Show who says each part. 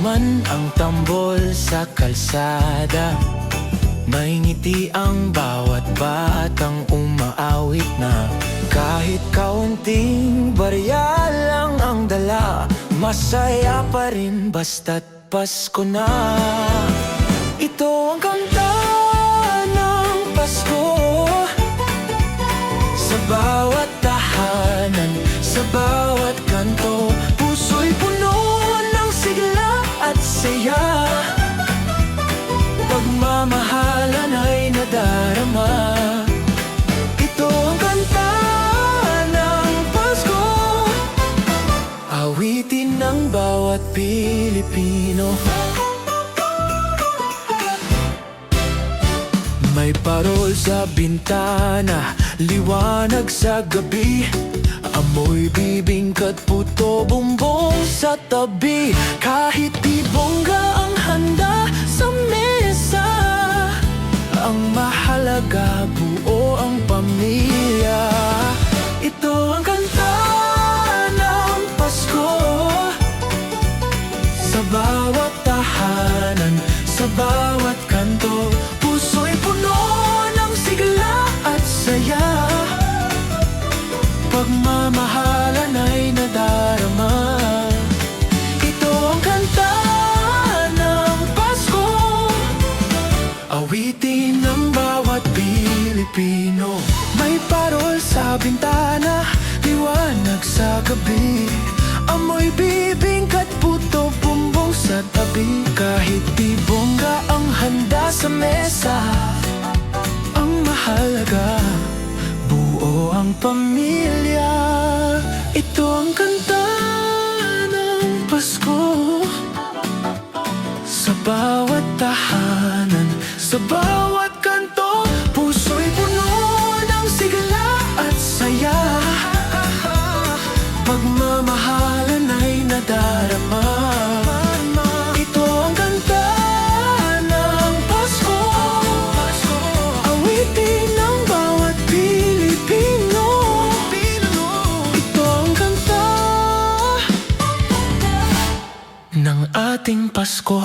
Speaker 1: man ang tambol sa kalsada. May ngiti ang bawat batang umaawit na. Kahit kaunting barya lang ang dala Masaya pa rin basta't Pasko na. Ito ang kanta ng Pasko. Sa bawat tahanan, sa bawat kanto saya. Pagmamahalan ay nadarama. Ito ang kanta ng Pasko. Awitin ng bawat Pilipino. May parol sa bintana, liwanag sa gabi. Amoy bibingkat puto bumbong sa tabi. Kahit di mahalaga buo ang pamilya. Ito ang kanta ng Pasko. Sa bawat tahanan, sa bawat kanto Puso'y puno ng sigla at saya. Pagmamahalan ay nadarama. Ito ang kanta ng Pasko. Awitin ng bawat Pilipino. May parol sa bintana Liwanag sa gabi. Amoy bibingkat puto bumbong sa tabi. Kahit di bongga ang handa sa mesa Ang mahalaga Buo ang pamilya. Ito ang kanta ng Pasko. Sa bawat tahanan, sa bawat ating Pasko.